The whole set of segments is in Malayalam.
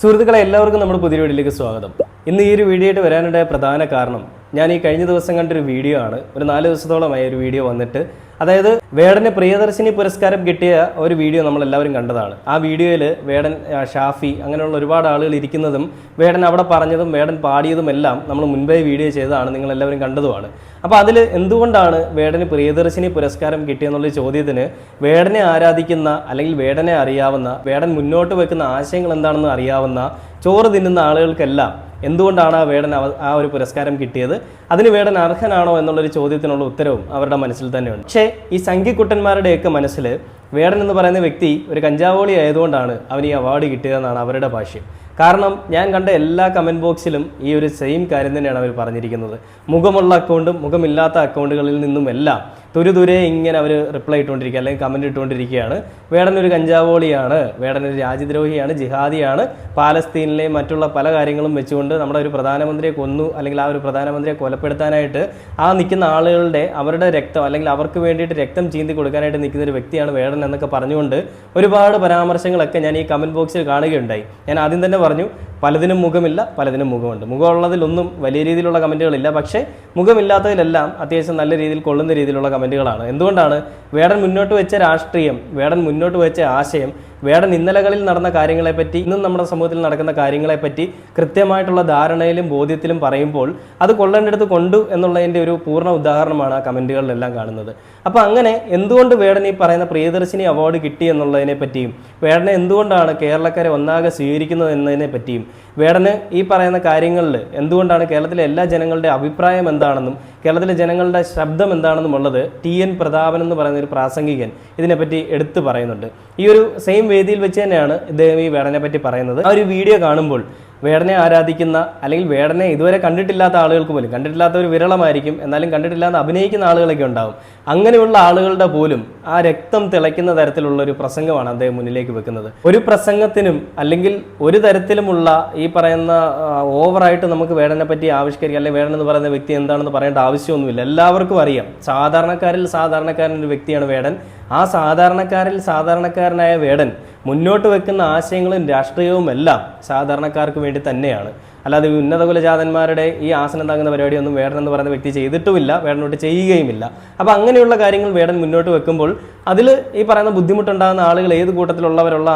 സുഹൃത്തുക്കളെ എല്ലാവർക്കും നമ്മുടെ പുതിയ വീഡിയോയിലേക്ക് സ്വാഗതം. ഇന്ന് ഈ ഒരു വീഡിയോ ആയിട്ട് വരാനുള്ള പ്രധാന കാരണം ഞാൻ ഈ കഴിഞ്ഞ ദിവസം കണ്ടൊരു വീഡിയോ ആണ്. ഒരു നാല് ദിവസത്തോളമായി ഒരു വീഡിയോ വന്നിട്ട്. അതായത് വേടന് പ്രിയദർശിനി പുരസ്കാരം കിട്ടിയ ഒരു വീഡിയോ നമ്മൾ എല്ലാവരും കണ്ടതാണ്. ആ വീഡിയോയിൽ വേടൻ ഷാഫി അങ്ങനെയുള്ള ഒരുപാട് ആളുകൾ ഇരിക്കുന്നതും വേടൻ അവിടെ പറഞ്ഞതും വേടൻ പാടിയതും എല്ലാം നമ്മൾ മുൻപേ വീഡിയോ ചെയ്തതാണ് നിങ്ങൾ എല്ലാവരും കണ്ടതുമാണ്. അപ്പോൾ അതിൽ എന്തുകൊണ്ടാണ് വേടന് പ്രിയദർശിനി പുരസ്കാരം കിട്ടിയെന്നുള്ള ചോദ്യത്തിന് വേടനെ ആരാധിക്കുന്ന അല്ലെങ്കിൽ വേടനെ അറിയാവുന്ന വേടൻ മുന്നോട്ട് വെക്കുന്ന ആശയങ്ങൾ എന്താണെന്ന് അറിയാവുന്ന ചോറ് തിന്നുന്ന ആളുകൾക്കെല്ലാം എന്തുകൊണ്ടാണ് ആ വേടൻ ആ ഒരു പുരസ്കാരം കിട്ടിയത്? അതിന് വേടൻ അർഹനാണോ എന്നുള്ളൊരു ചോദ്യത്തിനുള്ള ഉത്തരവും അവരുടെ മനസ്സിൽ തന്നെയുണ്ട്. പക്ഷേ ഈ സംഖ്യക്കുട്ടന്മാരുടെയൊക്കെ മനസ്സിൽ വേടൻ എന്ന് പറയുന്ന വ്യക്തി ഒരു കഞ്ചാവോളി ആയതുകൊണ്ടാണ് അവന് ഈ അവാർഡ് കിട്ടിയതെന്നാണ് അവരുടെ ഭാഷ്യം. കാരണം ഞാൻ കണ്ട എല്ലാ കമന്റ് ബോക്സിലും ഈ ഒരു സെയിം കാര്യം തന്നെയാണ് അവർ പറഞ്ഞിരിക്കുന്നത്. മുഖമുള്ള അക്കൗണ്ടും മുഖമില്ലാത്ത അക്കൗണ്ടുകളിൽ നിന്നും എല്ലാം തുരുതുരെ ഇങ്ങനെ അവർ റിപ്ലൈ ഇട്ടുകൊണ്ടിരിക്കുക അല്ലെങ്കിൽ കമന്റ് ഇട്ടുകൊണ്ടിരിക്കുകയാണ്. വേടൻ ഒരു കഞ്ചാവോളിയാണ്. വേടൻ ഒരു രാജ്യദ്രോഹിയാണ് ജിഹാദിയാണ്. പാലസ്തീനിലെ മറ്റുള്ള പല കാര്യങ്ങളും വെച്ചുകൊണ്ട് നമ്മുടെ ഒരു പ്രധാനമന്ത്രിയെ കൊന്നു അല്ലെങ്കിൽ ആ ഒരു പ്രധാനമന്ത്രിയെ കൊലപ്പെടുത്താനായിട്ട് ആ നിൽക്കുന്ന ആളുകളുടെ അവരുടെ രക്തം അല്ലെങ്കിൽ അവർക്ക് വേണ്ടിയിട്ട് രക്തം ചീന്തി കൊടുക്കാനായിട്ട് നിൽക്കുന്ന ഒരു വ്യക്തിയാണ് വേടൻ എന്നൊക്കെ പറഞ്ഞുകൊണ്ട് ഒരുപാട് പരാമർശങ്ങളൊക്കെ ഞാൻ ഈ കമന്റ് ബോക്സിൽ കാണുകയുണ്ടായി. ഞാൻ ആദ്യം തന്നെ പറഞ്ഞു പലതിനും മുഖമില്ല പലതിനും മുഖമുണ്ട്. മുഖമുള്ളതിലൊന്നും വലിയ രീതിയിലുള്ള കമന്റുകളില്ല പക്ഷേ മുഖമില്ലാത്തതിലെല്ലാം അത്യാവശ്യം നല്ല രീതിയിൽ കൊള്ളുന്ന രീതിയിലുള്ള കമന്റുകളാണ് എന്തുകൊണ്ടാണ്? വേടൻ മുന്നോട്ട് വെച്ച രാഷ്ട്രീയം വേടൻ മുന്നോട്ട് വെച്ച ആശയം വേടൻ ഇന്നലകളിൽ നടന്ന കാര്യങ്ങളെപ്പറ്റി ഇന്നും നമ്മുടെ സമൂഹത്തിൽ നടക്കുന്ന കാര്യങ്ങളെപ്പറ്റി കൃത്യമായിട്ടുള്ള ധാരണയിലും ബോധ്യത്തിലും പറയുമ്പോൾ അത് കൊള്ളേണ്ടടുത്ത് കൊണ്ടു എന്നുള്ളതിന്റെ ഒരു പൂർണ ഉദാഹരണമാണ് ആ കമന്റുകളിലെല്ലാം കാണുന്നത്. അപ്പോൾ അങ്ങനെ എന്തുകൊണ്ട് വേടൻ ഈ പറയുന്ന പ്രിയദർശിനി അവാർഡ് കിട്ടി എന്നുള്ളതിനെ പറ്റിയും വേടനെ എന്തുകൊണ്ടാണ് കേരളക്കാരെ ഒന്നാകെ സ്വീകരിക്കുന്നത് എന്നതിനെ പറ്റിയും വേടന് ഈ പറയുന്ന കാര്യങ്ങളിൽ എന്തുകൊണ്ടാണ് കേരളത്തിലെ എല്ലാ ജനങ്ങളുടെ അഭിപ്രായം എന്താണെന്നും കേരളത്തിലെ ജനങ്ങളുടെ ശബ്ദം എന്താണെന്നും ഉള്ളത് ടി എൻ പ്രതാപൻ എന്ന് പറയുന്ന ഒരു പ്രാസംഗികൻ ഇതിനെപ്പറ്റി എടുത്തു പറയുന്നുണ്ട്. ഈ ഒരു സെയിം വേദിയിൽ വെച്ച് തന്നെയാണ് ഇദ്ദേഹം ഈ വേടനെ പറ്റി പറയുന്നത്. ആ ഒരു വീഡിയോ കാണുമ്പോൾ വേടനെ ആരാധിക്കുന്ന അല്ലെങ്കിൽ വേടനെ ഇതുവരെ കണ്ടിട്ടില്ലാത്ത ആളുകൾക്ക് പോലും കണ്ടിട്ടില്ലാത്ത ഒരു വിരളമായിരിക്കും എന്നാലും കണ്ടിട്ടില്ലാത്ത അഭിനയിക്കുന്ന ആളുകളൊക്കെ ഉണ്ടാവും. അങ്ങനെയുള്ള ആളുകളുടെ പോലും ആ രക്തം തിളയ്ക്കുന്ന തരത്തിലുള്ള ഒരു പ്രസംഗമാണ് അദ്ദേഹം മുന്നിലേക്ക് വെക്കുന്നത്. ഒരു പ്രസംഗത്തിനും അല്ലെങ്കിൽ ഒരു തരത്തിലുമുള്ള ഈ പറയുന്ന ഓവറായിട്ട് നമുക്ക് വേടനെ പറ്റി ആവിഷ്കരിക്കുക അല്ലെങ്കിൽ വേടനെന്ന് പറയുന്ന വ്യക്തി എന്താണെന്ന് പറയേണ്ട ആവശ്യമൊന്നുമില്ല. എല്ലാവർക്കും അറിയാം. സാധാരണക്കാരിൽ സാധാരണക്കാരൻ ഒരു വ്യക്തിയാണ് വേടൻ. ആ സാധാരണക്കാരിൽ സാധാരണക്കാരനായ വേടൻ മുന്നോട്ട് വെക്കുന്ന ആശയങ്ങളും രാഷ്ട്രീയവും എല്ലാം സാധാരണക്കാർക്ക് വേണ്ടി തന്നെയാണ്. അല്ലാതെ ഉന്നത കുലജാതന്മാരുടെ ഈ ആസനം താങ്ങുന്ന പരിപാടിയൊന്നും വേടൻ എന്ന് പറയുന്ന വ്യക്തി ചെയ്തിട്ടുമില്ല വേടനോട്ട് ചെയ്യുകയുമില്ല. അപ്പോൾ അങ്ങനെയുള്ള കാര്യങ്ങൾ വേടൻ മുന്നോട്ട് വെക്കുമ്പോൾ അതിൽ ഈ പറയുന്ന ബുദ്ധിമുട്ടുണ്ടാകുന്ന ആളുകൾ ഏത് കൂട്ടത്തിലുള്ളവരുള്ള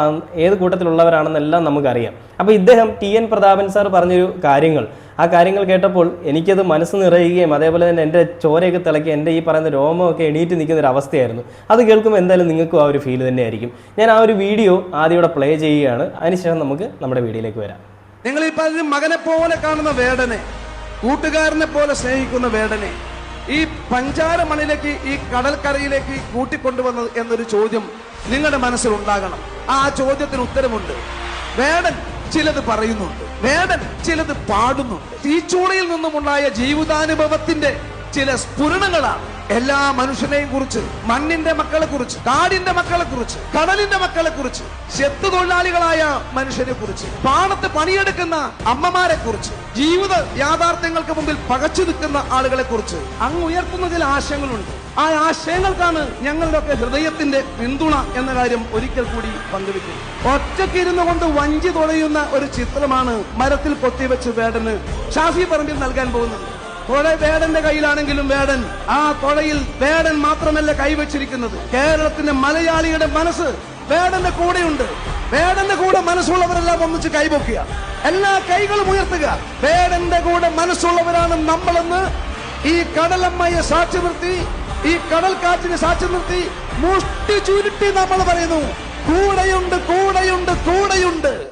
ഏത് കൂട്ടത്തിലുള്ളവരാണെന്നെല്ലാം നമുക്കറിയാം. അപ്പോൾ ഇദ്ദേഹം ടി എൻ പ്രതാപൻ സാർ പറഞ്ഞൊരു കാര്യങ്ങൾ. ആ കാര്യങ്ങൾ കേട്ടപ്പോൾ എനിക്കത് മനസ്സ് നിറയുകയും അതേപോലെ തന്നെ എന്റെ ചോരയൊക്കെ തിളക്കി എന്റെ ഈ പറയുന്ന രോമമൊക്കെ എണീറ്റ് നിൽക്കുന്ന ഒരു അവസ്ഥയായിരുന്നു. അത് കേൾക്കുമ്പോൾ എന്തായാലും നിങ്ങൾക്കും ആ ഒരു ഫീൽ തന്നെയായിരിക്കും. ഞാൻ ആ ഒരു വീഡിയോ ആദ്യം ഇവിടെ പ്ലേ ചെയ്യുകയാണ്. അതിനുശേഷം നമുക്ക് നമ്മുടെ വീഡിയോയിലേക്ക് വരാം. നിങ്ങൾ ഈ മകനെ പോലെ കാണുന്ന വേടനെ കൂട്ടുകാരനെ പോലെ സ്നേഹിക്കുന്ന വേടനെ ഈ പഞ്ചാര മണിലേക്ക് ഈ കടൽക്കരയിലേക്ക് കൂട്ടിക്കൊണ്ടുവന്നത് എന്നൊരു ചോദ്യം നിങ്ങളുടെ മനസ്സിൽ ഉണ്ടാകണം ആ ചോദ്യത്തിന് ഉത്തരമുണ്ട്. വേടൻ ചിലത് പറയുന്നുണ്ട്. വേദൻ ചിലത് പാടുന്നുണ്ട്. തീച്ചൂളയിൽ നിന്നുമുണ്ടായ ജീവിതാനുഭവത്തിന്റെ ചില സ്ഫുരണങ്ങളാണ് എല്ലാ മനുഷ്യനെയും കുറിച്ച് മണ്ണിന്റെ മക്കളെ കുറിച്ച് കാടിന്റെ മക്കളെ കുറിച്ച് കടലിന്റെ മക്കളെ കുറിച്ച് ശത്തു തൊഴിലാളികളായ മനുഷ്യരെ കുറിച്ച് പാടത്ത് പണിയെടുക്കുന്ന അമ്മമാരെ കുറിച്ച് ജീവിത യാഥാർത്ഥ്യങ്ങൾക്ക് മുമ്പിൽ പകച്ചു നിൽക്കുന്ന ആളുകളെ കുറിച്ച് അങ്ങ് ഉയർത്തുന്ന ചില ആശയങ്ങളുണ്ട്. ആ ആശയങ്ങൾക്കാണ് ഞങ്ങളുടെയൊക്കെ ഹൃദയത്തിന്റെ പിന്തുണ എന്ന കാര്യം ഒരിക്കൽ കൂടി പങ്കുവെക്കും. ഒറ്റയ്ക്കിരുന്നു കൊണ്ട് വഞ്ചി തുടയുന്ന ഒരു ചിത്രമാണ് മരത്തിൽ കൊത്തിവെച്ച് വേടന് ഷാഫി പറമ്പിൽ നൽകാൻ പോകുന്നത്. തുഴ വേടന്റെ കയ്യിലാണെങ്കിലും വേടൻ. ആ തുഴയിൽ വേടൻ മാത്രമല്ല കൈവച്ചിരിക്കുന്നത്. കേരളത്തിന്റെ മലയാളിയുടെ മനസ്സ് വേടന്റെ കൂടെയുണ്ട്. വേടന്റെ കൂടെ മനസ്സുള്ളവരെല്ലാം ഒന്നിച്ച് കൈപൊക്കുക. എല്ലാ കൈകളും ഉയർത്തുക. വേടന്റെ കൂടെ മനസ്സുള്ളവരാണ് നമ്മളെന്ന് ഈ കടലമ്മയെ സാക്ഷി നിർത്തി ഈ കടൽക്കാറ്റിനെ സാക്ഷി നിർത്തി മുഷ്ടി ചുരുട്ടി നമ്മൾ പറയുന്നു. കൂടെയുണ്ട് കൂടെയുണ്ട് കൂടെയുണ്ട്.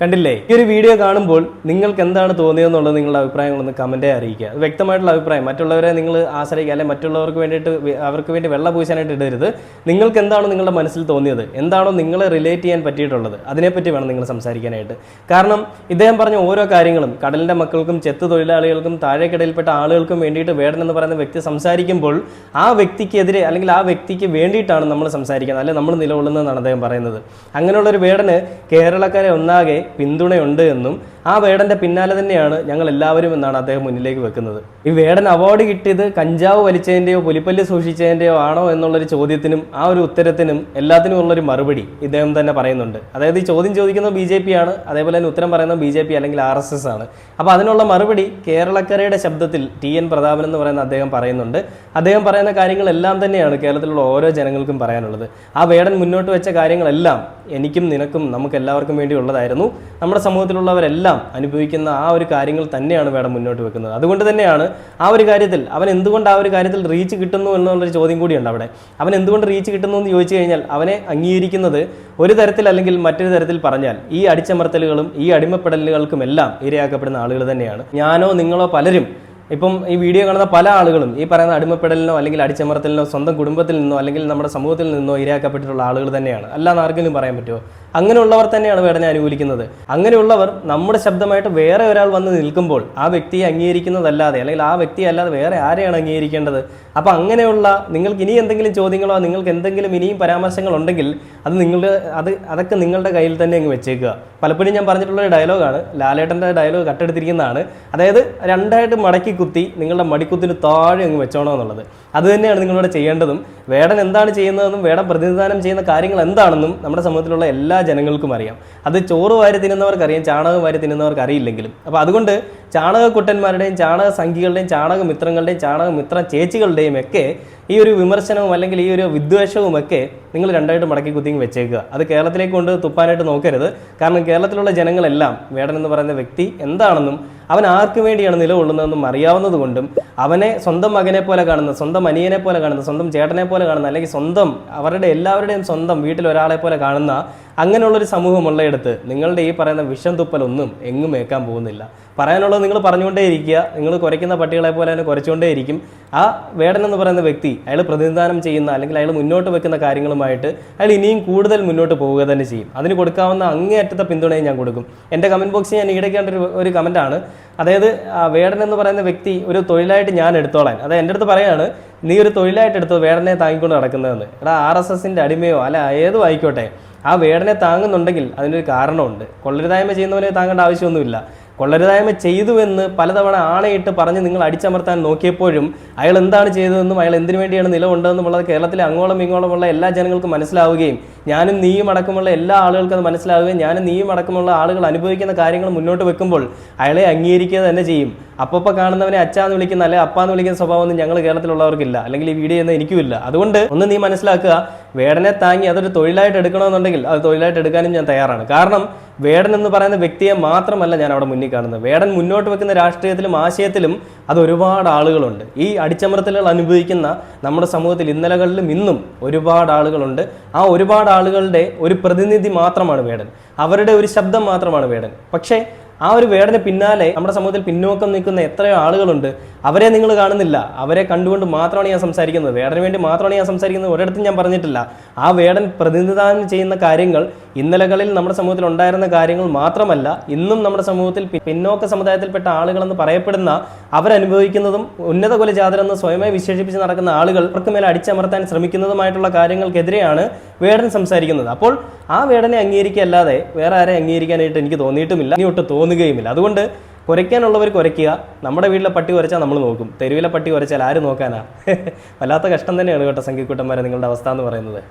കണ്ടില്ലേ? ഈ ഒരു വീഡിയോ കാണുമ്പോൾ നിങ്ങൾക്ക് എന്താണ് തോന്നിയതെന്നുള്ളത് നിങ്ങളുടെ അഭിപ്രായങ്ങളൊന്ന് കമന്റേ അറിയിക്കുക. വ്യക്തമായിട്ടുള്ള അഭിപ്രായം. മറ്റുള്ളവരെ നിങ്ങൾ ആശ്രയിക്കുക അല്ലെങ്കിൽ മറ്റുള്ളവർക്ക് വേണ്ടിയിട്ട് അവർക്ക് വേണ്ടി വെള്ളം പൂശാനായിട്ട് ഇടരുത്. നിങ്ങൾക്ക് എന്താണ് നിങ്ങളുടെ മനസ്സിൽ തോന്നിയത്? എന്താണോ നിങ്ങളെ റിലേറ്റ് ചെയ്യാൻ പറ്റിയിട്ടുള്ളത്? അതിനെപ്പറ്റി വേണം നിങ്ങൾ സംസാരിക്കാനായിട്ട്. കാരണം ഇദ്ദേഹം പറഞ്ഞ ഓരോ കാര്യങ്ങളും കടലിന്റെ മക്കൾക്കും ചെത്ത് തൊഴിലാളികൾക്കും താഴേക്കിടയിൽപ്പെട്ട ആളുകൾക്കും വേണ്ടിയിട്ട് വേടൻ എന്ന് പറയുന്ന വ്യക്തി സംസാരിക്കുമ്പോൾ ആ വ്യക്തിക്കെതിരെ അല്ലെങ്കിൽ ആ വ്യക്തിക്ക് വേണ്ടിയിട്ടാണ് നമ്മൾ സംസാരിക്കുന്നത് അല്ലെങ്കിൽ നമ്മൾ നിലകൊള്ളുന്നതെന്നാണ് അദ്ദേഹം പറയുന്നത്. അങ്ങനെയുള്ള ഒരു വേടന് കേരളക്കാരെ ഒന്നാകെ പിന്തുണയുണ്ട് എന്നും ആ വേടന്റെ പിന്നാലെ തന്നെയാണ് ഞങ്ങൾ എല്ലാവരും എന്നാണ് അദ്ദേഹം മുന്നിലേക്ക് വെക്കുന്നത്. ഈ വേടൻ അവാർഡ് കിട്ടിയത് കഞ്ചാവ് വലിച്ചതിന്റെയോ പുലിപ്പല്ല് സൂക്ഷിച്ചതിന്റെയോ ആണോ എന്നുള്ളൊരു ചോദ്യത്തിനും ആ ഒരു ഉത്തരത്തിനും എല്ലാത്തിനും ഉള്ളൊരു മറുപടി ഇദ്ദേഹം തന്നെ പറയുന്നുണ്ട്. അതായത് ഈ ചോദ്യം ചോദിക്കുന്നത് ബി ജെ പി ആണ് അതേപോലെ തന്നെ ഉത്തരം പറയുന്നത് ബി ജെ പി അല്ലെങ്കിൽ ആർ എസ് എസ് ആണ്. അപ്പോൾ അതിനുള്ള മറുപടി കേരളക്കരയുടെ ശബ്ദത്തിൽ ടി എൻ പ്രതാപൻ എന്ന് പറയുന്ന അദ്ദേഹം പറയുന്നുണ്ട്. അദ്ദേഹം പറയുന്ന കാര്യങ്ങളെല്ലാം തന്നെയാണ് കേരളത്തിലുള്ള ഓരോ ജനങ്ങൾക്കും പറയാനുള്ളത്. ആ വേടൻ മുന്നോട്ട് വെച്ച കാര്യങ്ങളെല്ലാം എനിക്കും നിനക്കും നമുക്ക് എല്ലാവർക്കും വേണ്ടി ഉള്ളതായിരുന്നു നമ്മുടെ സമൂഹത്തിലുള്ളവരെല്ലാം അനുഭവിക്കുന്ന ആ ഒരു കാര്യങ്ങൾ തന്നെയാണ് മേഡം മുന്നോട്ട് വെക്കുന്നത്. അതുകൊണ്ട് തന്നെയാണ് ആ ഒരു കാര്യത്തിൽ അവൻ എന്തുകൊണ്ട് ആ ഒരു കാര്യത്തിൽ റീച്ച് കിട്ടുന്നു എന്നുള്ളൊരു ചോദ്യം കൂടിയുണ്ട് അവിടെ. അവൻ എന്തുകൊണ്ട് റീച്ച് കിട്ടുന്നു എന്ന് ചോദിച്ചു കഴിഞ്ഞാൽ അവനെ അംഗീകരിക്കുന്നത് ഒരു തരത്തിൽ അല്ലെങ്കിൽ മറ്റൊരു തരത്തിൽ പറഞ്ഞാൽ ഈ അടിച്ചമർത്തലുകളും ഈ അടിമപ്പെടലുകൾക്കും എല്ലാം ഇരയാക്കപ്പെടുന്ന ആളുകൾ തന്നെയാണ്. ഞാനോ നിങ്ങളോ പലരും ഇപ്പം ഈ വീഡിയോ കാണുന്ന പല ആളുകളും ഈ പറയുന്ന അടിമപ്പെടലിനോ അല്ലെങ്കിൽ അടിച്ചമർത്തലിനോ സ്വന്തം കുടുംബത്തിൽ നിന്നോ അല്ലെങ്കിൽ നമ്മുടെ സമൂഹത്തിൽ നിന്നോ ഇരയാക്കപ്പെട്ടിട്ടുള്ള ആളുകൾ തന്നെയാണ്. അല്ലാന്ന് ആർക്കെങ്കിലും പറയാൻ പറ്റുമോ അങ്ങനെയുള്ളവർ തന്നെയാണ് വേടനെ അനുകൂലിക്കുന്നത്. അങ്ങനെയുള്ളവർ നമ്മുടെ ശബ്ദമായിട്ട് വേറെ ഒരാൾ വന്ന് നിൽക്കുമ്പോൾ ആ വ്യക്തിയെ അംഗീകരിക്കുന്നതല്ലാതെ അല്ലെങ്കിൽ ആ വ്യക്തിയെ അല്ലാതെ വേറെ ആരെയാണ് അംഗീകരിക്കേണ്ടത്? അപ്പോൾ അങ്ങനെയുള്ള നിങ്ങൾക്ക് ഇനി എന്തെങ്കിലും ചോദ്യങ്ങളോ നിങ്ങൾക്ക് എന്തെങ്കിലും ഇനിയും പരാമർശങ്ങൾ ഉണ്ടെങ്കിൽ അത് നിങ്ങളുടെ അത് അതൊക്കെ നിങ്ങളുടെ കയ്യിൽ തന്നെ അങ്ങ് വെച്ചേക്കുക. പലപ്പോഴും ഞാൻ പറഞ്ഞിട്ടുള്ള ഒരു ഡയലോഗാണ് ലാലേട്ടന്റെ ഡയലോഗ് കട്ടെടുത്തിരിക്കുന്നതാണ്. അതായത് രണ്ടായിട്ട് മടക്കി കുത്തി നിങ്ങളുടെ മടിക്കുത്തിന് താഴെ അങ്ങ് വെച്ചോണോ എന്നുള്ളത്. അത് തന്നെയാണ് നിങ്ങളിവിടെ ചെയ്യേണ്ടതും. വേടൻ എന്താണ് ചെയ്യുന്നതെന്നും വേടൻ പ്രതിനിധാനം ചെയ്യുന്ന കാര്യങ്ങൾ എന്താണെന്നും നമ്മുടെ സമൂഹത്തിലുള്ള എല്ലാ ജനങ്ങൾക്കും അറിയാം. അത് ചോറ് വാരി തിന്നുന്നവർക്കറിയാം ചാണകം വാരി തിന്നുന്നവർക്ക് അറിയില്ലെങ്കിലും അപ്പോൾ അതുകൊണ്ട് ചാണകക്കുട്ടന്മാരുടെയും ചാണക സംഖ്യകളുടെയും ചാണക മിത്രങ്ങളുടെയും ചാണക മിത്ര ചേച്ചികളുടെയും ഒക്കെ ഈ ഒരു വിമർശനവും അല്ലെങ്കിൽ ഈ ഒരു വിദ്വേഷവും ഒക്കെ നിങ്ങൾ രണ്ടായിട്ട് മടക്കി കുത്തി വെച്ചേക്കുക. അത് കേരളത്തിലേക്ക് കൊണ്ട് തുപ്പാനായിട്ട് നോക്കരുത്. കാരണം കേരളത്തിലുള്ള ജനങ്ങളെല്ലാം വേടൻ എന്ന് പറയുന്ന വ്യക്തി എന്താണെന്നും അവൻ ആർക്ക് വേണ്ടിയാണ് നിലകൊള്ളുന്നതെന്നും അറിയാവുന്നതുകൊണ്ടും അവനെ സ്വന്തം മകനെ പോലെ കാണുന്ന സ്വന്തം അനിയനെ പോലെ കാണുന്ന സ്വന്തം ചേട്ടനെ പോലെ കാണുന്ന അല്ലെങ്കിൽ സ്വന്തം അവരുടെ എല്ലാവരുടെയും സ്വന്തം വീട്ടിൽ ഒരാളെ പോലെ കാണുന്ന അങ്ങനെയുള്ളൊരു സമൂഹമുള്ളയിടത്ത് നിങ്ങളുടെ ഈ പറയുന്ന വിഷം തുപ്പലൊന്നും എങ്ങും ഏക്കാൻ പോകുന്നില്ല. പറയാനുള്ളത് നിങ്ങൾ പറഞ്ഞുകൊണ്ടേ ഇരിക്കുക നിങ്ങൾ കുരയ്ക്കുന്ന പട്ടികളെ പോലെ തന്നെ കുരച്ചുകൊണ്ടേ ഇരിക്കും ആ വേടൻ എന്ന് പറയുന്ന വ്യക്തി അയാൾ പ്രതിനിധാനം ചെയ്യുന്ന അല്ലെങ്കിൽ അയാൾ മുന്നോട്ട് വെക്കുന്ന കാര്യങ്ങളുമായിട്ട് അയാൾ ഇനിയും കൂടുതൽ മുന്നോട്ട് പോവുക തന്നെ ചെയ്യും. അതിന് കൊടുക്കാവുന്ന അങ്ങേയറ്റത്തെ പിന്തുണയും ഞാൻ കൊടുക്കും. എന്റെ കമന്റ് ബോക്സിൽ ഞാൻ ഈയിടെ ഒരു ഒരു കമന്റാണ് അതായത് വേടൻ എന്ന് പറയുന്ന വ്യക്തി ഒരു തൊഴിലായിട്ട് ഞാൻ എടുത്തോളാൻ. അത് എന്റെ അടുത്ത് പറയാണ് നീ ഒരു തൊഴിലായിട്ട് എടുത്തോ വേടനെ താങ്ങിക്കൊണ്ട് നടക്കുന്നതെന്ന്. എടാ ആർ എസ് എസിന്റെ അടിമയോ അല്ല ഏതും ആയിക്കോട്ടെ. ആ വേടനെ താങ്ങുന്നുണ്ടെങ്കിൽ അതിനൊരു കാരണമുണ്ട്. കൊള്ളരുതായ്മ ചെയ്യുന്നവനെ താങ്ങേണ്ട ആവശ്യമൊന്നുമില്ല. കൊള്ളരുതായ്മ ചെയ്തുവെന്ന് പലതവണ ആണയിട്ട് പറഞ്ഞ് നിങ്ങൾ അടിച്ചമർത്താൻ നോക്കിയപ്പോഴും അയാൾ എന്താണ് ചെയ്തതെന്നും അയാൾ എന്തിനു വേണ്ടിയാണ് നിലകൊണ്ടതെന്നുള്ളത് കേരളത്തിലെ അങ്ങോളം ഇങ്ങോളമുള്ള എല്ലാ ജനങ്ങൾക്കും മനസ്സിലാവുകയും ഞാനും നീയും അടക്കമുള്ള എല്ലാ ആളുകൾക്കും അത് മനസ്സിലാവുകയും ഞാനും നീയും അടക്കമുള്ള ആളുകൾ അനുഭവിക്കുന്ന കാര്യങ്ങൾ മുന്നോട്ട് വെക്കുമ്പോൾ അയാളെ അംഗീകരിക്കുക തന്നെ ചെയ്യും. അപ്പപ്പോൾ കാണുന്നവനെ അച്ഛാന്ന് വിളിക്കുന്ന അല്ലെ അപ്പാന്ന് വിളിക്കുന്ന സ്വഭാവം സ്വഭാവമൊന്നും ഞങ്ങൾ കേരളത്തിലുള്ളവർക്കില്ല. അല്ലെങ്കിൽ ഈ വീഡിയോ ഒന്നും എനിക്കുമില്ല. അതുകൊണ്ട് ഒന്ന് നീ മനസ്സിലാക്കുക വേടനെ താങ്ങി അതൊരു തൊഴിലായിട്ട് എടുക്കണമെന്നുണ്ടെങ്കിൽ അത് തൊഴിലായിട്ട് എടുക്കാനും ഞാൻ തയ്യാറാണ്. കാരണം വേടൻ എന്ന് പറയുന്ന വ്യക്തിയെ മാത്രമല്ല ഞാൻ അവിടെ മുന്നിൽ കാണുന്നത്. വേടൻ മുന്നോട്ട് വെക്കുന്ന രാഷ്ട്രീയത്തിലും ആശയത്തിലും അത് ഒരുപാട് ആളുകളുണ്ട്. ഈ അടിച്ചമർത്തലുകൾ അനുഭവിക്കുന്ന നമ്മുടെ സമൂഹത്തിൽ ഇന്നലകളിലും ഇന്നും ഒരുപാട് ആളുകളുണ്ട്. ആ ഒരുപാട് ആളുകളുടെ ഒരു പ്രതിനിധി മാത്രമാണ് വേടൻ. അവരുടെ ഒരു ശബ്ദം മാത്രമാണ് വേടൻ. പക്ഷേ ആ ഒരു വേടന് പിന്നാലെ നമ്മുടെ സമൂഹത്തിൽ പിന്നോക്കം നിൽക്കുന്ന എത്രയോ ആളുകളുണ്ട്. അവരെ നിങ്ങൾ കാണുന്നില്ല. അവരെ കണ്ടുകൊണ്ട് മാത്രമാണ് ഞാൻ സംസാരിക്കുന്നത്. വേടന് വേണ്ടി മാത്രമാണ് ഞാൻ സംസാരിക്കുന്നത്. ഒരിടത്തും ഞാൻ പറഞ്ഞിട്ടില്ല. ആ വേടൻ പ്രതിനിധാനം ചെയ്യുന്ന കാര്യങ്ങൾ ഇന്നലകളിൽ നമ്മുടെ സമൂഹത്തിൽ ഉണ്ടായിരുന്ന കാര്യങ്ങൾ മാത്രമല്ല ഇന്നും നമ്മുടെ സമൂഹത്തിൽ പിന്നോക്ക സമുദായത്തിൽപ്പെട്ട ആളുകളെന്ന് പറയപ്പെടുന്ന അവരനുഭവിക്കുന്നതും ഉന്നത കുലജാതരെന്ന് സ്വയമേ വിശേഷിപ്പിച്ച് നടക്കുന്ന ആളുകൾ അവർക്ക് മേലെ അടിച്ചമർത്താൻ ശ്രമിക്കുന്നതുമായിട്ടുള്ള കാര്യങ്ങൾക്കെതിരെയാണ് വേടൻ സംസാരിക്കുന്നത്. അപ്പോൾ ആ വേടനെ അംഗീകരിക്കുക അല്ലാതെ വേറെ ആരെ അംഗീകരിക്കാനായിട്ട് എനിക്ക് തോന്നിയിട്ടുമില്ല. ഇനി ഒട്ട് തോന്നുകയുമില്ല. അതുകൊണ്ട് കുരയ്ക്കാനുള്ളവർ കുരയ്ക്കുക. നമ്മുടെ വീട്ടിലെ പട്ടി കുരച്ചാൽ നമ്മൾ നോക്കും. തെരുവിലെ പട്ടി കുരച്ചാൽ ആര് നോക്കാനാ? വല്ലാത്ത കഷ്ടം തന്നെയാണ് കേട്ടോ സംഘിക്കൂട്ടന്മാരെ നിങ്ങളുടെ അവസ്ഥ എന്ന് പറയുന്നത്.